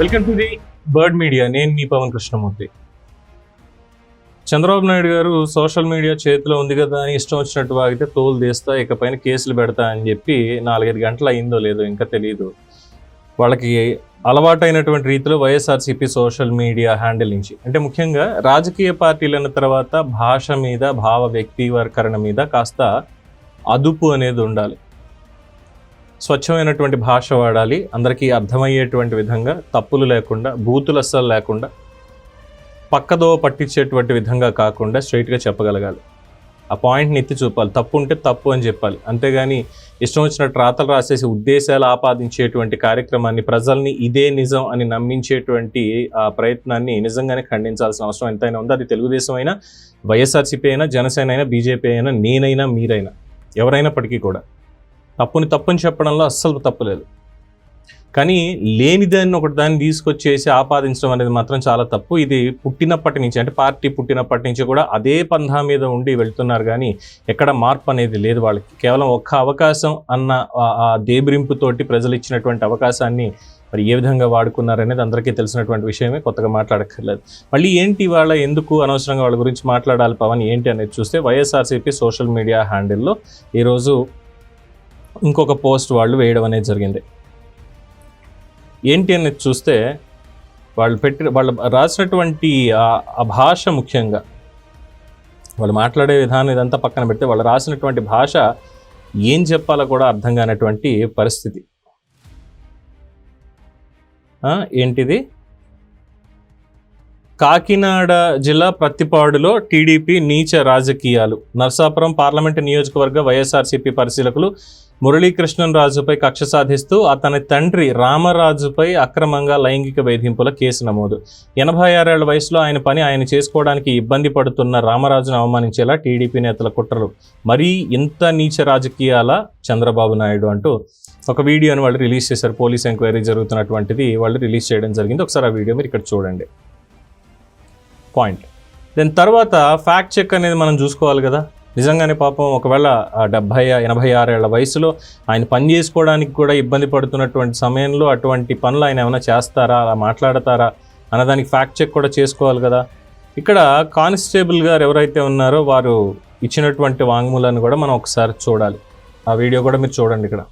Welcome to the bird media. నేను మీ పవన్ కృష్ణమూర్తి. చంద్రబాబు నాయుడు గారు సోషల్ మీడియా చేతిలో ఉంది కదా అని ఇష్టం వచ్చినట్టు వాగితే తోలు తీస్తా ఇకపైన కేసులు పెడతా అని చెప్పి నాలుగైదు గంటలు అయిందో లేదో ఇంకా తెలియదు వాళ్ళకి అలవాటైనటువంటి రీతిలో వైఎస్ఆర్సీపీ సోషల్ మీడియా హ్యాండిల్ నుంచి. అంటే ముఖ్యంగా రాజకీయ పార్టీలు తర్వాత భాష మీద భావ వ్యక్తీకరణ మీద కాస్త అదుపు అనేది ఉండాలి. స్వచ్ఛమైనటువంటి భాష వాడాలి. అందరికీ అర్థమయ్యేటువంటి విధంగా తప్పులు లేకుండా బూతులు అస్సలు లేకుండా పక్కదో పట్టించేటువంటి విధంగా కాకుండా స్ట్రైట్గా చెప్పగలగాలి. ఆ పాయింట్ని ఎత్తి చూపాలి. తప్పు ఉంటే తప్పు అని చెప్పాలి. అంతేగాని ఇష్టం వచ్చినట్టు రాతలు రాసేసి ఉద్దేశాలు ఆపాదించేటువంటి కార్యక్రమాన్ని ప్రజల్ని ఇదే నిజం అని నమ్మించేటువంటి ఆ ప్రయత్నాన్ని నిజంగానే ఖండించాల్సిన అవసరం ఎంతైనా ఉందో. అది తెలుగుదేశం అయినా వైఎస్ఆర్సీపీ అయినా జనసేన అయినా బీజేపీ అయినా నేనైనా మీరైనా ఎవరైనప్పటికీ కూడా తప్పుని తప్పుని చెప్పడంలో అస్సలు తప్పులేదు కానీ లేనిదాన్ని ఒకటి దాన్ని తీసుకొచ్చేసి ఆపాదించడం అనేది మాత్రం చాలా తప్పు. ఇది పుట్టినప్పటి నుంచి అంటే పార్టీ పుట్టినప్పటి నుంచి కూడా అదే పంధా మీద ఉండి వెళ్తున్నారు కానీ ఎక్కడ మార్పు అనేది లేదు వాళ్ళకి. కేవలం ఒక్క అవకాశం అన్న ఆ- ఆ దేబిరింపుతోటి ప్రజలు ఇచ్చినటువంటి అవకాశాన్ని మరి ఏ విధంగా వాడుకున్నారనేది అందరికీ తెలిసినటువంటి విషయమే. కొత్తగా మాట్లాడక్కర్లేదు. మళ్ళీ ఏంటి వాళ్ళ ఎందుకు అనవసరంగా వాళ్ళ గురించి మాట్లాడాలి పవన్? ఏంటి అనేది చూస్తే వైఎస్ఆర్సీపీ సోషల్ మీడియా హ్యాండిల్లో ఈరోజు ఇంకొక పోస్ట్ వాళ్ళు వేయడం అనేది జరిగింది. ఏంటి అనేది చూస్తే వాళ్ళు పెట్టి వాళ్ళు రాసినటువంటి ఆ- భాష ముఖ్యంగా వాళ్ళు మాట్లాడే విధానం ఇదంతా పక్కన పెడితే వాళ్ళు రాసినటువంటి భాష ఏం చెప్పాలో కూడా అర్థం కానటువంటి పరిస్థితి. ఏంటిది? కాకినాడ జిల్లా ప్రత్తిపాడులో టీడీపీ నీచ రాజకీయాలు. నర్సాపురం పార్లమెంటు నియోజకవర్గ వైఎస్ఆర్సీపీ పరిశీలకులు మురళీకృష్ణన్ రాజుపై కక్ష సాధిస్తూ అతని తండ్రి రామరాజుపై అక్రమంగా లైంగిక వేధింపుల కేసు నమోదు. ఎనభై ఆరేళ్ళ వయసులో ఆయన పని ఆయన చేసుకోవడానికి ఇబ్బంది పడుతున్న రామరాజును అవమానించేలా టీడీపీ నేతల కుట్రలు. మరీ ఇంత నీచ రాజకీయాల చంద్రబాబు నాయుడు అంటూ ఒక వీడియోని వాళ్ళు రిలీజ్ చేశారు. పోలీస్ ఎంక్వైరీ జరుగుతున్నటువంటిది వాళ్ళు రిలీజ్ చేయడం జరిగింది. ఒకసారి ఆ వీడియో మీరు ఇక్కడ చూడండి. పాయింట్. దాని తర్వాత ఫ్యాక్ట్ చెక్ అనేది మనం చూసుకోవాలి కదా. నిజంగానే పాపం ఒకవేళ డెబ్భై ఎనభై ఆరేళ్ళ వయసులో ఆయన పని చేసుకోవడానికి కూడా ఇబ్బంది పడుతున్నటువంటి సమయంలో అటువంటి పనులు ఆయన ఏమైనా చేస్తారా అలా మాట్లాడతారా అన్నదానికి ఫ్యాక్ట్ చెక్ కూడా చేసుకోవాలి కదా. ఇక్కడ కానిస్టేబుల్ గారు ఎవరైతే ఉన్నారో వారు ఇచ్చినటువంటి వాంగ్మూలాన్ని కూడా మనం ఒకసారి చూడాలి. ఆ వీడియో కూడా మీరు చూడండి ఇక్కడ.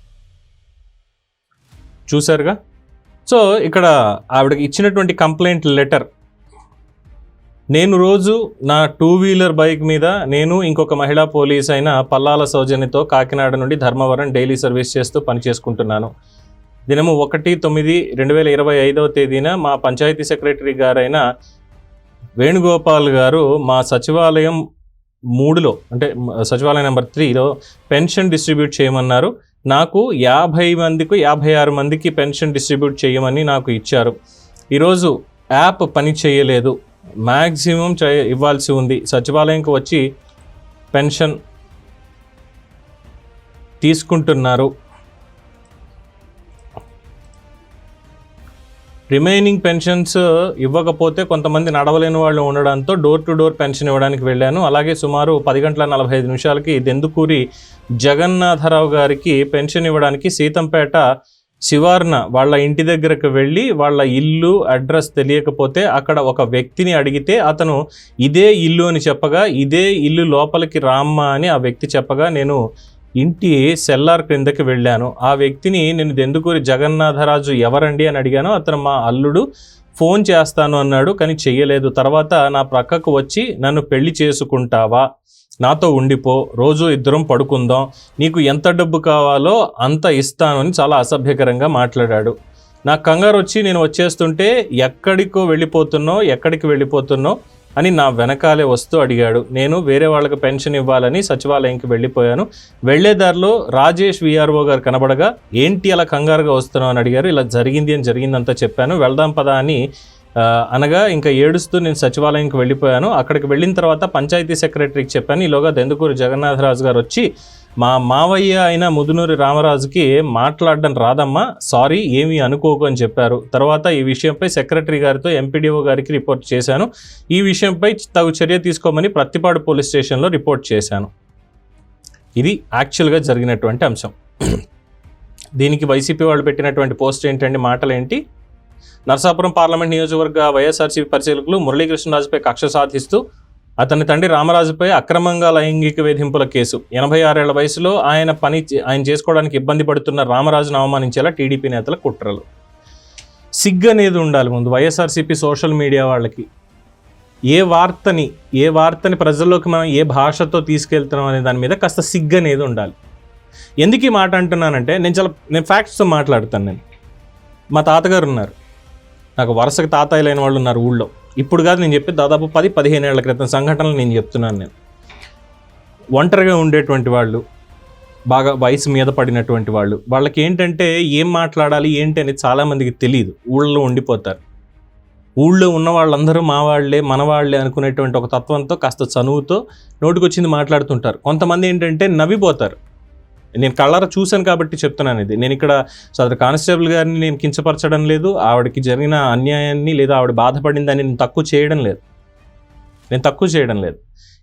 చూసారుగా సో ఇక్కడ ఆవిడకి ఇచ్చినటువంటి కంప్లైంట్ లెటర్ నేను రోజు నా టూ వీలర్ బైక్ మీద నేను ఇంకొక మహిళా పోలీస్ అయిన పల్లాల సౌజన్యతో కాకినాడ నుండి ధర్మవరం డైలీ సర్వీస్ చేస్తూ పని చేసుకుంటున్నాను. దినము ఒకటి తొమ్మిది రెండు వేల ఇరవై ఐదవ తేదీన మా పంచాయతీ సెక్రటరీ గారైన వేణుగోపాల్ గారు మా సచివాలయం మూడులో అంటే సచివాలయం నెంబర్ త్రీలో పెన్షన్ డిస్ట్రిబ్యూట్ చేయమన్నారు. నాకు యాభై మందికి యాభై ఆరు మందికి పెన్షన్ డిస్ట్రిబ్యూట్ చేయమని నాకు ఇచ్చారు. ఈరోజు యాప్ పని చేయలేదు. మ్యాక్సిమం చే ఇవ్వాల్సి ఉంది. సచివాలయంకి వచ్చి పెన్షన్ తీసుకుంటున్నారు. రిమైనింగ్ పెన్షన్స్ ఇవ్వకపోతే కొంతమంది నడవలేని వాళ్ళు ఉండడంతో డోర్ టు డోర్ పెన్షన్ ఇవ్వడానికి వెళ్ళాను. అలాగే సుమారు పది గంటల నలభై ఐదు నిమిషాలకి దెందుకూరి జగన్నాథరావు గారికి పెన్షన్ ఇవ్వడానికి సీతంపేట శివార్న వాళ్ళ ఇంటి దగ్గరకు వెళ్ళి వాళ్ళ ఇల్లు అడ్రస్ తెలియకపోతే అక్కడ ఒక వ్యక్తిని అడిగితే అతను ఇదే ఇల్లు అని చెప్పగా ఇదే ఇల్లు లోపలికి రామ్మా అని ఆ వ్యక్తి చెప్పగా నేను ఇంటి సెల్లార్ క్రిందకి వెళ్ళాను. ఆ వ్యక్తిని నేను దెందుకూరి జగన్నాథరాజు ఎవరండి అని అడిగాను అతను మా అల్లుడు ఫోన్ చేస్తాను అన్నాడు కానీ చెయ్యలేదు. తర్వాత నా ప్రక్కకు వచ్చి నన్ను పెళ్ళి చేసుకుంటావా? నాతో ఉండిపో రోజు ఇద్దరం పడుకుందాం నీకు ఎంత డబ్బు కావాలో అంత ఇస్తాను అని చాలా అసభ్యకరంగా మాట్లాడాడు. నా కంగారు వచ్చి నేను వచ్చేస్తుంటే ఎక్కడికో వెళ్ళిపోతున్నో ఎక్కడికి వెళ్ళిపోతున్నో అని నా వెనకాలే వస్తూ అడిగాడు. నేను వేరే వాళ్ళకి పెన్షన్ ఇవ్వాలని సచివాలయంకి వెళ్ళిపోయాను. వెళ్ళేదారిలో రాజేష్ విఆర్ఓ గారు కనబడగా ఏంటి అలా కంగారుగా వస్తున్నావు? అని అడిగారు. ఇలా జరిగింది అని జరిగిందంతా చెప్పాను. వెళ్దాం పదా అని అనగా ఇంకా ఏడుస్తూ నేను సచివాలయంకి వెళ్ళిపోయాను. అక్కడికి వెళ్ళిన తర్వాత పంచాయతీ సెక్రటరీకి చెప్పాను. ఈలోగా దెందుకూరు జగన్నాథరాజు గారు వచ్చి మా మావయ్య అయిన ముదునూరి రామరాజుకి మాట్లాడడం రాదమ్మా సారీ ఏమీ అనుకోకు అని చెప్పారు. తర్వాత ఈ విషయంపై సెక్రటరీ గారితో ఎంపీడీఓ గారికి రిపోర్ట్ చేశాను. ఈ విషయంపై తగు చర్య తీసుకోమని ప్రత్తిపాడు పోలీస్ స్టేషన్లో రిపోర్ట్ చేశాను. ఇది యాక్చువల్గా జరిగినటువంటి అంశం. దీనికి వైసీపీ వాళ్ళు పెట్టినటువంటి పోస్ట్ ఏంటండి మాటలు ఏంటి నరసాపురం పార్లమెంట్ నియోజకవర్గ వైఎస్ఆర్సీపీ పరిశీలకులు మురళీకృష్ణరాజుపై కక్ష సాధిస్తూ అతని తండ్రి రామరాజుపై అక్రమంగా లైంగిక వేధింపుల కేసు. ఎనభై ఆరేళ్ళ వయసులో ఆయన పని చే- ఆయన చేసుకోవడానికి ఇబ్బంది పడుతున్న రామరాజును అవమానించేలా టీడీపీ నేతల కుట్రలు. సిగ్గు అనేది ఉండాలి ముందు వైఎస్ఆర్సీపీ సోషల్ మీడియా వాళ్ళకి. ఏ వార్తని ఏ వార్తని ప్రజల్లోకి మనం ఏ భాషతో తీసుకెళ్తున్నాం అనే దాని మీద కాస్త సిగ్గు అనేది ఉండాలి. ఎందుకు ఈ మాట అంటున్నానంటే నేను చాలా నేను ఫ్యాక్ట్స్తో మాట్లాడుతాను నేను. మా తాతగారు ఉన్నారు. నాకు వరుసగా తాతయ్యలైన వాళ్ళు ఉన్నారు ఊళ్ళో. ఇప్పుడు కాదు నేను చెప్పి దాదాపు పది పదిహేను ఏళ్ళ క్రితం సంఘటనలు నేను చెప్తున్నాను నేను. ఒంటరిగా ఉండేటువంటి వాళ్ళు బాగా వయసు మీద పడినటువంటి వాళ్ళు వాళ్ళకి ఏంటంటే ఏం మాట్లాడాలి ఏంటి అనేది చాలామందికి తెలియదు ఊళ్ళో ఉండిపోతారు. ఊళ్ళో ఉన్న వాళ్ళందరూ మా వాళ్ళే మన వాళ్ళే అనుకునేటువంటి ఒక తత్వంతో కాస్త చనువుతో నోటికొచ్చింది మాట్లాడుతుంటారు. కొంతమంది ఏంటంటే నవ్విపోతారు. నేను కళ్ళారా చూశాను కాబట్టి చెప్తున్నాను ఇది. నేను ఇక్కడ సదరు కానిస్టేబుల్ గారిని నేను కించపరచడం లేదు ఆవిడకి జరిగిన అన్యాయాన్ని లేదా ఆవిడ బాధపడిందని నేను తక్కువ చేయడం లేదు. నేను తక్కువ చేయడం లేదు.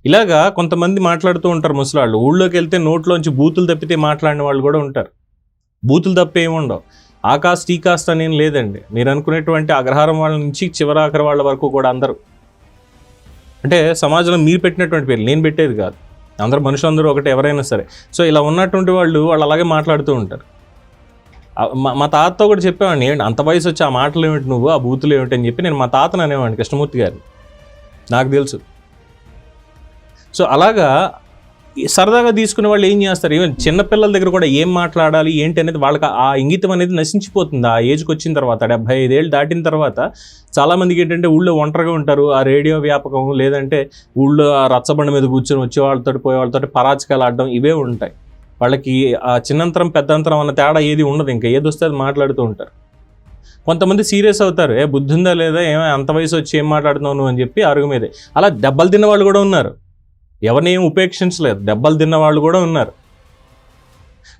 ఇలాగా కొంతమంది మాట్లాడుతూ ఉంటారు ముసలాళ్ళు. ఊళ్ళోకి వెళ్తే నోట్లోంచి బూతులు తప్పితే మాట్లాడిన వాళ్ళు కూడా ఉంటారు. బూతులు తప్ప ఏముండవు ఆ కాస్ట్ ఈ కాస్ట్ అనేం లేదండి. మీరు అనుకునేటువంటి అగ్రహారం వాళ్ళ నుంచి చివరాఖరి వాళ్ళ వరకు కూడా అందరూ. అంటే సమాజంలో మీరు పెట్టినటువంటి పేరు నేను పెట్టేది కాదు. అందరు మనుషులందరూ ఒకటి ఎవరైనా సరే. సో ఇలా ఉన్నటువంటి వాళ్ళు వాళ్ళు అలాగే మాట్లాడుతూ ఉంటారు. మా తాతతో కూడా చెప్పేవాడిని ఏంటి అంత వయసు వచ్చి ఆ మాటలు ఏమిటి నువ్వు ఆ బూతులు ఏమిటి? అని చెప్పి నేను మా తాతను అనేవాడిని కృష్ణమూర్తి గారిని. నాకు తెలుసు. సో అలాగా సరదాగా తీసుకునే వాళ్ళు ఏం చేస్తారు? ఈవెన్ చిన్నపిల్లల దగ్గర కూడా ఏం మాట్లాడాలి ఏంటి అనేది వాళ్ళకి ఆ ఇంగితం అనేది నశించిపోతుంది. ఆ ఏజ్కి వచ్చిన తర్వాత డెబ్బై ఐదేళ్ళు దాటిన తర్వాత చాలామందికి ఏంటంటే ఊళ్ళో ఒంటరిగా ఉంటారు. ఆ రేడియో వ్యాపకం లేదంటే ఊళ్ళో ఆ రచ్చబండ మీద కూర్చొని వచ్చే వాళ్ళతో పోయే వాళ్ళతో పరాచకాలు ఆడడం ఇవే ఉంటాయి. వాళ్ళకి ఆ చిన్నంతరం పెద్దంతరం అన్న తేడా ఏది ఉండదు. ఇంకా ఏది వస్తే అది మాట్లాడుతూ ఉంటారు. కొంతమంది సీరియస్ అవుతారు. ఏ బుద్ధి ఉందా లేదా? ఏమో అంత వయసు వచ్చి ఏం మాట్లాడుతున్నావు అని చెప్పి అరుగు మీదే. అలా దెబ్బలు తిన్న వాళ్ళు కూడా ఉన్నారు. ఎవరిని ఏం ఉపేక్షించలేదు. దెబ్బలు తిన్న వాళ్ళు కూడా ఉన్నారు.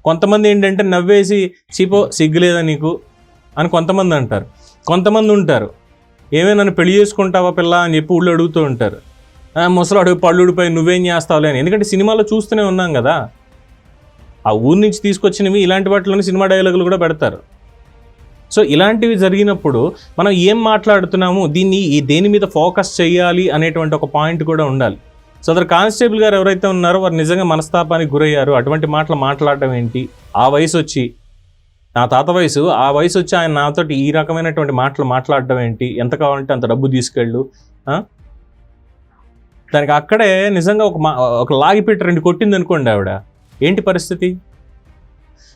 కొంతమంది ఏంటంటే నవ్వేసి చీపో సిగ్గులేదా నీకు? అని కొంతమంది అంటారు. కొంతమంది ఉంటారు. ఏమే నన్ను పెళ్ళి చేసుకుంటావా పిల్ల? అని చెప్పి ఊళ్ళో అడుగుతూ ఉంటారు. "ఆ, ముసలాడు పళ్ళుడిపై నువ్వేం చేస్తావులే అని. ఎందుకంటే సినిమాలో చూస్తూనే ఉన్నాం కదా. ఆ ఊరి నుంచి తీసుకొచ్చినవి ఇలాంటి వాటిలోనే సినిమా డైలాగులు కూడా పెడతారు. సో ఇలాంటివి జరిగినప్పుడు మనం ఏం మాట్లాడుతున్నాము దీన్ని ఈ దేని మీద ఫోకస్ చేయాలి అనేటువంటి ఒక పాయింట్ కూడా ఉండాలి. సో అదర్ కానిస్టేబుల్ గారు ఎవరైతే ఉన్నారో వారు నిజంగా మనస్తాపానికి గురయ్యారు. అటువంటి మాటలు మాట్లాడడం ఏంటి? ఆ వయసు వచ్చి నా తాత వయసు ఆ వయసు వచ్చి ఆయన నాతోటి ఈ రకమైనటువంటి మాటలు మాట్లాడడం ఏంటి? ఎంత కావాలంటే అంత డబ్బు తీసుకెళ్ళు. దానికి అక్కడే నిజంగా ఒక మా ఒక లాగిపెట్టి రెండు కొట్టింది అనుకోండి ఆవిడ. ఏంటి పరిస్థితి?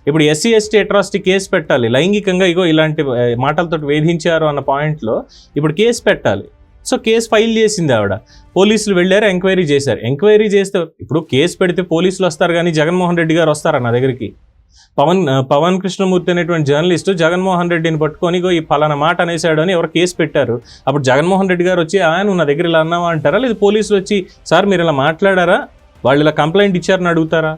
ఇప్పుడు ఎస్సీ ఎస్టీ అట్రాసిటీ కేసు పెట్టాలి. లైంగికంగా ఇగో ఇలాంటి మాటలతో వేధించారు అన్న పాయింట్లో ఇప్పుడు కేసు పెట్టాలి. సో కేసు ఫైల్ చేసింది ఆవిడ. పోలీసులు వెళ్ళారు ఎంక్వైరీ చేశారు. ఎంక్వైరీ చేస్తే ఇప్పుడు కేసు పెడితే పోలీసులు వస్తారు కానీ జగన్మోహన్ రెడ్డి గారు వస్తారా నా దగ్గరికి? పవన్ పవన్ కృష్ణమూర్తి అనేటువంటి జర్నలిస్టు జగన్మోహన్ రెడ్డిని పట్టుకొని ఈ పలానా మాట అనేసాడు అని ఎవరు కేసు పెట్టారు. అప్పుడు జగన్మోహన్ రెడ్డి గారు వచ్చి ఆయన నా దగ్గర ఇలా అన్నావా? అంటారా? లేదు పోలీసులు వచ్చి సార్ మీరు ఇలా మాట్లాడారా? వాళ్ళు ఇలా కంప్లైంట్ ఇచ్చారని అడుగుతారా?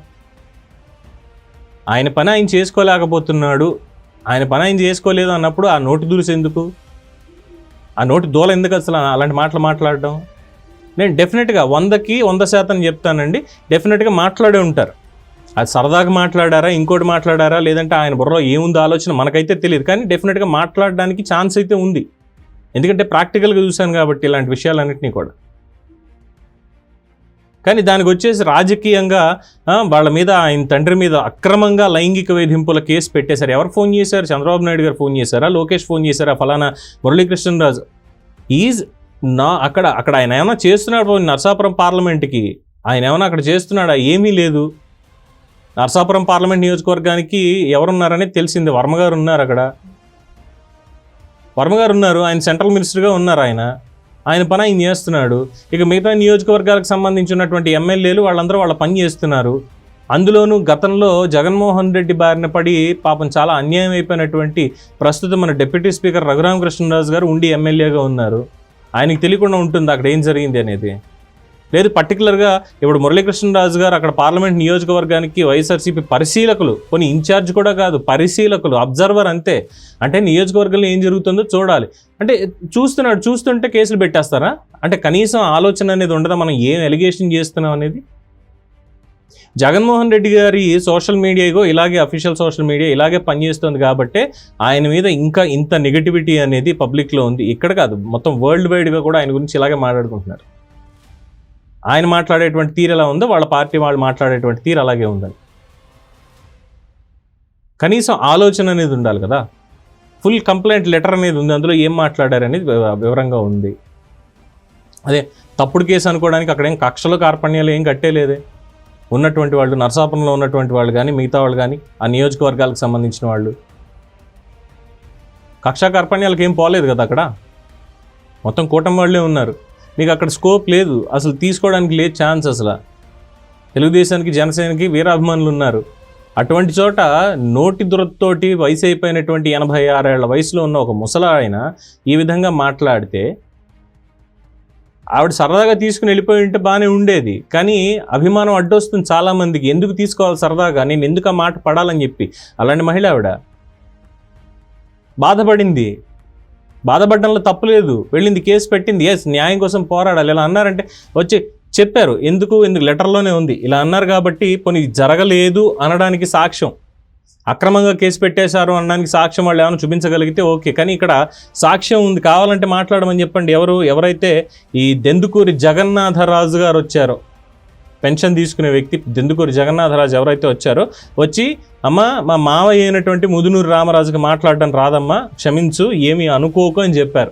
ఆయన పని ఆయన చేసుకోలేకపోతున్నాడు. ఆయన పని ఆయన చేసుకోలేదు అన్నప్పుడు ఆ నోటు దురుసు ఎందుకు ఆ నోటి దూల ఎందుకు అసలు అలాంటి మాటలు మాట్లాడడం? నేను డెఫినెట్గా వందకి వంద శాతం చెప్తానండి. డెఫినెట్గా మాట్లాడే ఉంటారు. అది సరదాగా మాట్లాడారా ఇంకోటి మాట్లాడారా లేదంటే ఆయన బుర్రలో ఏముందో ఆలోచన మనకైతే తెలియదు. కానీ డెఫినెట్గా మాట్లాడడానికి ఛాన్స్ అయితే ఉంది. ఎందుకంటే ప్రాక్టికల్గా చూశాను కాబట్టి ఇలాంటి విషయాలన్నింటినీ కూడా. కానీ దానికి వచ్చేసి రాజకీయంగా వాళ్ళ మీద ఆయన తండ్రి మీద అక్రమంగా లైంగిక వేధింపుల కేసు పెట్టేశారు. ఎవరు ఫోన్ చేశారు? చంద్రబాబు నాయుడు గారు ఫోన్ చేశారా? లోకేష్ ఫోన్ చేశారా? ఫలానా మురళీకృష్ణరాజు. ఈజ్ నా అక్కడ అక్కడ ఆయన ఏమైనా చేస్తున్నాడు నర్సాపురం నరసాపురం పార్లమెంట్కి? ఆయన ఏమైనా అక్కడ చేస్తున్నాడా? ఏమీ లేదు. నరసాపురం పార్లమెంట్ నియోజకవర్గానికి ఎవరున్నారనేది తెలిసింది. వర్మ గారు ఉన్నారు అక్కడ. వర్మ గారు ఉన్నారు. ఆయన సెంట్రల్ మినిస్టర్గా ఉన్నారు ఆయన. ఆయన పని ఆయన చేస్తున్నాడు. ఇక మిగతా నియోజకవర్గాలకు సంబంధించినటువంటి ఎమ్మెల్యేలు వాళ్ళందరూ వాళ్ళ పని చేస్తున్నారు. అందులోనూ గతంలో జగన్మోహన్ రెడ్డి బారిన పడి పాపం చాలా అన్యాయం అయిపోయినటువంటి ప్రస్తుతం మన డిప్యూటీ స్పీకర్ రఘురామకృష్ణరాజు గారు ఉండి ఎమ్మెల్యేగా ఉన్నారు. ఆయనకి తెలియకుండా ఉంటుంది అక్కడ ఏం జరిగింది అనేది. లేదు పర్టికులర్గా ఇప్పుడు మురళీకృష్ణరాజు గారు అక్కడ పార్లమెంట్ నియోజకవర్గానికి వైఎస్ఆర్సీపీ పరిశీలకులు కొన్ని ఇన్ఛార్జ్ కూడా కాదు పరిశీలకులు అబ్జర్వర్ అంతే. అంటే నియోజకవర్గంలో ఏం జరుగుతుందో చూడాలి. అంటే చూస్తున్నాడు చూస్తుంటే కేసులు పెట్టేస్తారా? అంటే కనీసం ఆలోచన అనేది ఉండదా? మనం ఏం ఎలిగేషన్ చేస్తున్నాం అనేది? జగన్మోహన్ రెడ్డి గారి సోషల్ మీడియాగో ఇలాగే అఫీషియల్ సోషల్ మీడియా ఇలాగే పనిచేస్తుంది కాబట్టి ఆయన మీద ఇంకా ఇంత నెగిటివిటీ అనేది పబ్లిక్లో ఉంది. ఇక్కడ కాదు మొత్తం వరల్డ్ వైడ్గా కూడా ఆయన గురించి ఇలాగే మాట్లాడుకుంటున్నారు. ఆయన మాట్లాడేటువంటి తీరు ఎలా ఉందో వాళ్ళ పార్టీ వాళ్ళు మాట్లాడేటువంటి తీరు అలాగే ఉందని కనీసం ఆలోచన అనేది ఉండాలి కదా. ఫుల్ కంప్లైంట్ లెటర్ అనేది ఉంది అందులో ఏం మాట్లాడారు అనేది వివరంగా ఉంది. అదే తప్పుడు కేసు అనుకోవడానికి అక్కడ ఏం కక్షలు కార్పణ్యాలు ఏం కట్టేలేదే. ఉన్నటువంటి వాళ్ళు నరసాపురంలో ఉన్నటువంటి వాళ్ళు కానీ మిగతా వాళ్ళు కానీ ఆ నియోజకవర్గాలకు సంబంధించిన వాళ్ళు. కక్షా కార్పణ్యాలకు ఏం పోలేదు కదా అక్కడ. మొత్తం కూటమి వాళ్ళే ఉన్నారు. మీకు అక్కడ స్కోప్ లేదు. అసలు తీసుకోవడానికి లేదు ఛాన్స్ అసలు. తెలుగుదేశానికి జనసేనకి వీరాభిమానులు ఉన్నారు అటువంటి చోట నోటి దురత్తోటి వయసు అయిపోయినటువంటి ఎనభై ఆరేళ్ళ వయసులో ఉన్న ఒక ముసలాయన ఈ విధంగా మాట్లాడితే ఆవిడ సరదాగా తీసుకుని వెళ్ళిపోయి ఉంటే బాగానే ఉండేది. కానీ అభిమానం అడ్డొస్తుంది చాలామందికి. ఎందుకు తీసుకోవాలి సరదాగా? నేను ఎందుకు ఆ మాట పడాలని చెప్పి. అలాంటి మహిళ ఆవిడ. బాధపడింది. బాధపడడంలో తప్పులేదు వెళ్ళింది కేసు పెట్టింది. ఎస్ న్యాయం కోసం పోరాడాలి. ఇలా అన్నారంటే వచ్చి చెప్పారు. ఎందుకు? ఎందుకు? లెటర్లోనే ఉంది. ఇలా అన్నారు కాబట్టి కొన్ని జరగలేదు అనడానికి సాక్ష్యం. అక్రమంగా కేసు పెట్టేశారు అనడానికి సాక్ష్యం వాళ్ళు ఏమైనా చూపించగలిగితే ఓకే. కానీ ఇక్కడ సాక్ష్యం ఉంది. కావాలంటే మాట్లాడమని చెప్పండి ఎవరు? ఎవరైతే ఈ దెందుకూరి జగన్నాథరాజు గారు వచ్చారో పెన్షన్ తీసుకునే వ్యక్తి దెందుకూరి జగన్నాథరాజు ఎవరైతే వచ్చారో వచ్చి అమ్మ మా మావయ్య అయినటువంటి ముదునూరు రామరాజుకి మాట్లాడడం రాదమ్మా క్షమించు ఏమీ అనుకోకు అని చెప్పారు.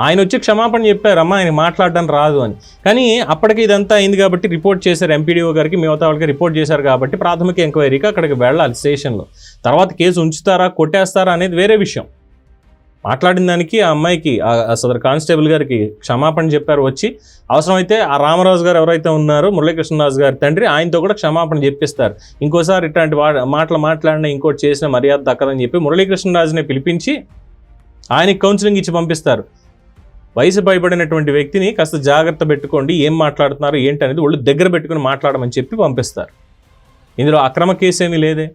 ఆయన వచ్చి క్షమాపణ చెప్పారు అమ్మ ఆయన మాట్లాడడం రాదు అని. కానీ అప్పటికి ఇదంతా అయింది కాబట్టి రిపోర్ట్ చేశారు ఎంపీడీఓ గారికి మిగతా వాళ్ళకి రిపోర్ట్ చేశారు కాబట్టి ప్రాథమిక ఎంక్వైరీకి అక్కడికి వెళ్ళాలి స్టేషన్లో. తర్వాత కేసు ఉంచుతారా కొట్టేస్తారా అనేది వేరే విషయం. మాట్లాడిన దానికి ఆ అమ్మాయికి ఆ- కానిస్టేబుల్ గారికి క్షమాపణ చెప్పారు. వచ్చి అవసరమైతే ఆ రామరాజు గారు ఎవరైతే ఉన్నారో మురళీకృష్ణరాజు గారి తండ్రి ఆయనతో కూడా క్షమాపణ చెప్పిస్తారు. ఇంకోసారి ఇట్లాంటి వా మాటలు మాట్లాడిన ఇంకోటి చేసిన మర్యాద దక్కదని చెప్పి మురళీకృష్ణరాజుని పిలిపించి ఆయనకి కౌన్సిలింగ్ ఇచ్చి పంపిస్తారు. వయసు భయపడినటువంటి వ్యక్తిని కాస్త జాగ్రత్త పెట్టుకోండి ఏం మాట్లాడుతున్నారు ఏంటి అనేది వాళ్ళు దగ్గర పెట్టుకుని మాట్లాడమని చెప్పి పంపిస్తారు. ఇందులో అక్రమ కేసు ఏమీ లేదే.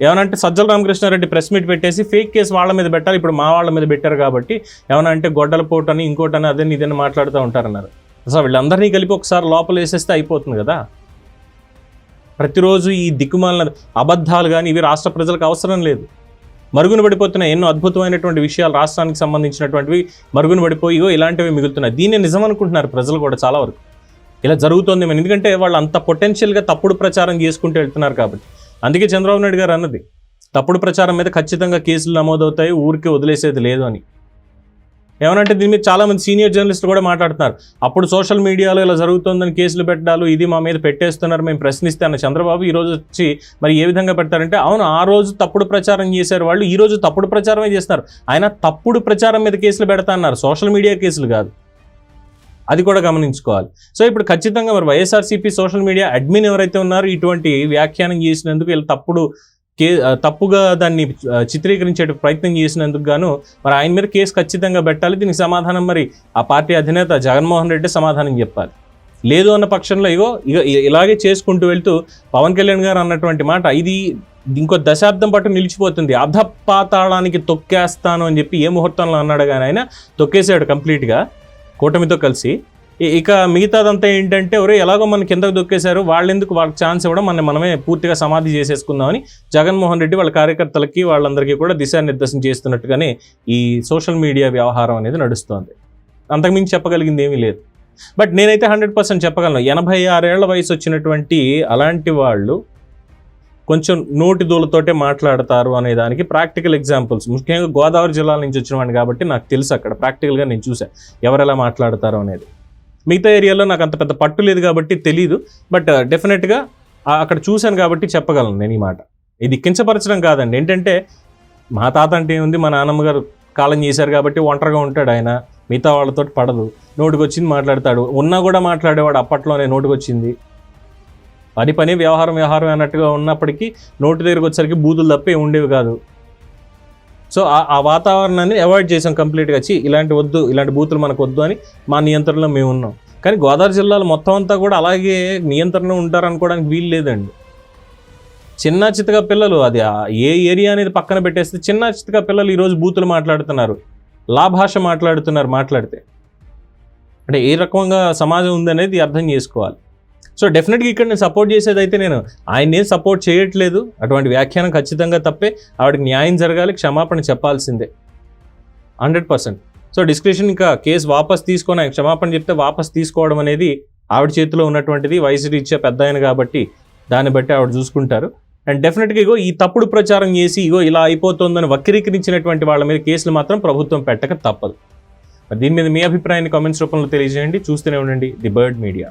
ఏమనంటే సజ్జల రామకృష్ణారెడ్డి ప్రెస్ మీట్ పెట్టేసి ఫేక్ కేసు వాళ్ళ మీద పెట్టాలి ఇప్పుడు మా వాళ్ళ మీద పెట్టారు కాబట్టి ఏమనంటే అంటే గొడ్డల పోటని అని ఇంకోటని అదని ఇదని మాట్లాడుతూ ఉంటారన్నారు. అసలు వీళ్ళందరినీ కలిపి ఒకసారి లోపల వేసేస్తే అయిపోతుంది కదా? ప్రతిరోజు ఈ దిక్కుమాలిన అబద్ధాలు కానీ ఇవి రాష్ట్ర ప్రజలకు అవసరం లేదు. మరుగున పడిపోతున్న ఎన్నో అద్భుతమైనటువంటి విషయాలు రాష్ట్రానికి సంబంధించినటువంటివి మరుగున పడిపోయి ఇలాంటివి మిగులుతున్నాయి. దీన్ని నిజం అనుకుంటున్నారు ప్రజలు కూడా చాలా వరకు. ఇలా జరుగుతోంది మేము ఎందుకంటే వాళ్ళు అంత పొటెన్షియల్గా తప్పుడు ప్రచారం చేసుకుంటూ వెళ్తున్నారు కాబట్టి. అందుకే చంద్రబాబు నాయుడు గారు అన్నది తప్పుడు ప్రచారం మీద ఖచ్చితంగా కేసులు నమోదవుతాయి ఊరికి వదిలేసేది లేదు అని. ఏమనంటే దీని మీద చాలామంది సీనియర్ జర్నలిస్టులు కూడా మాట్లాడుతున్నారు. అప్పుడు సోషల్ మీడియాలో ఇలా జరుగుతుందని కేసులు పెట్టడాలు ఇది మా మీద పెట్టేస్తున్నారు మేము ప్రశ్నిస్తే అన్న చంద్రబాబు ఈ రోజు వచ్చి మరి ఏ విధంగా పెడతారంటే అవును ఆ రోజు తప్పుడు ప్రచారం చేశారు వాళ్ళు ఈరోజు తప్పుడు ప్రచారమే చేస్తున్నారు. ఆయన తప్పుడు ప్రచారం మీద కేసులు పెడతా అన్నారు. సోషల్ మీడియా కేసులు కాదు. అది కూడా గమనించుకోవాలి. సో ఇప్పుడు ఖచ్చితంగా మరి వైఎస్ఆర్సీపీ సోషల్ మీడియా అడ్మిన్ ఎవరైతే ఉన్నారో ఇటువంటి వ్యాఖ్యానం చేసినందుకు వీళ్ళు తప్పుడు కే తప్పుగా దాన్ని చిత్రీకరించే ప్రయత్నం చేసినందుకు గాను మరి ఆయన మీద కేసు ఖచ్చితంగా పెట్టాలి. దీనికి సమాధానం మరి ఆ పార్టీ అధినేత జగన్మోహన్ రెడ్డి సమాధానం చెప్పాలి. లేదు అన్న పక్షంలో ఇగో ఇగ ఇలాగే చేసుకుంటూ వెళ్తూ పవన్ కళ్యాణ్ గారు అన్నటువంటి మాట ఇది ఇంకో దశాబ్దం పాటు నిలిచిపోతుంది. అధపాతాళానికి తొక్కేస్తాను అని చెప్పి ఏ ముహూర్తంలో అన్నాడు కానీ ఆయన తొక్కేసాడు కంప్లీట్గా. కూటమితో కలిసి. ఇక మిగతాదంతా ఏంటంటే ఒరే ఎలాగో మన కిందకు దొక్కేశారు వాళ్ళెందుకు వాళ్ళకి ఛాన్స్ ఇవ్వడం మన మనమే పూర్తిగా సమాధి చేసేసుకుందామని జగన్మోహన్ రెడ్డి వాళ్ళ కార్యకర్తలకి వాళ్ళందరికీ కూడా దిశానిర్దేశం చేస్తున్నట్టుగానే ఈ సోషల్ మీడియా వ్యవహారం అనేది నడుస్తోంది. అంతకుమించి చెప్పగలిగింది ఏమీ లేదు. బట్ నేనైతే హండ్రెడ్ పర్సెంట్ చెప్పగలను. ఎనభై ఆరేళ్ళ వయసు వచ్చినటువంటి అలాంటి వాళ్ళు కొంచెం నోటి దూలతోటే మాట్లాడతారు అనే దానికి ప్రాక్టికల్ ఎగ్జాంపుల్స్. ముఖ్యంగా గోదావరి జిల్లాల నుంచి వచ్చిన వాడిని కాబట్టి నాకు తెలుసు అక్కడ. ప్రాక్టికల్గా నేను చూసాను ఎవరు ఎలా మాట్లాడతారు అనేది. మిగతా ఏరియాలో నాకు అంత పెద్ద పట్టు లేదు కాబట్టి తెలియదు బట్ డెఫినెట్గా అక్కడ చూశాను కాబట్టి చెప్పగలను నేను ఈ మాట. ఇది కించపరచడం కాదండి. ఏంటంటే మా తాత అంటే ఏముంది? మా నాన్నమ్మ గారు కాలం చేశారు కాబట్టి ఒంటరిగా ఉంటాడు ఆయన. మిగతా వాళ్ళతో పడదు. నోటికి వచ్చింది మాట్లాడతాడు. ఉన్నా కూడా మాట్లాడేవాడు అప్పట్లోనే నోటికి వచ్చింది పని పని వ్యవహారం వ్యవహారం అన్నట్టుగా ఉన్నప్పటికీ నోటి దగ్గరికి వచ్చేసరికి బూతులు తప్పే ఉండేవి కాదు. సో ఆ- వాతావరణాన్ని అవాయిడ్ చేసాం కంప్లీట్గా. వచ్చి ఇలాంటి వద్దు ఇలాంటి బూతులు మనకు వద్దు అని మా నియంత్రణలో మేము ఉన్నాం. కానీ గోదావరి జిల్లాలో మొత్తం అంతా కూడా అలాగే నియంత్రణ ఉంటారనుకోవడానికి వీలు లేదండి. చిన్న చితక పిల్లలు అది ఏ ఏరియా అనేది పక్కన పెట్టేస్తే చిన్న చితక పిల్లలు ఈరోజు బూతులు మాట్లాడుతున్నారు. లా భాష మాట్లాడుతున్నారు మాట్లాడితే. అంటే ఏ రకంగా సమాజం ఉందనేది అర్థం చేసుకోవాలి. సో డెఫినెట్గా ఇక్కడ నేను సపోర్ట్ చేసేదైతే నేను ఆయన ఏం సపోర్ట్ చేయట్లేదు. అటువంటి వ్యాఖ్యానం ఖచ్చితంగా తప్పే. ఆవిడకి న్యాయం జరగాలి క్షమాపణ చెప్పాల్సిందే. Hundred percent. సో డిస్క్రిషన్ ఇంకా కేసు వాపస్ తీసుకొని ఆయన క్షమాపణ చెప్తే వాపస్ తీసుకోవడం అనేది ఆవిడ చేతిలో ఉన్నటువంటిది వయసు రీత్యా పెద్ద ఆయన కాబట్టి దాన్ని బట్టి ఆవిడ చూసుకుంటారు. అండ్ డెఫినెట్గా ఇగో ఈ తప్పుడు ప్రచారం చేసి ఇగో ఇలా అయిపోతుందని వక్రీకరించినటువంటి వాళ్ళ మీద కేసులు మాత్రం ప్రభుత్వం పెట్టక తప్పదు. దీని మీద మీ అభిప్రాయాన్ని కామెంట్స్ రూపంలో తెలియజేయండి. చూస్తూనే ఉండండి ది బర్డ్ మీడియా.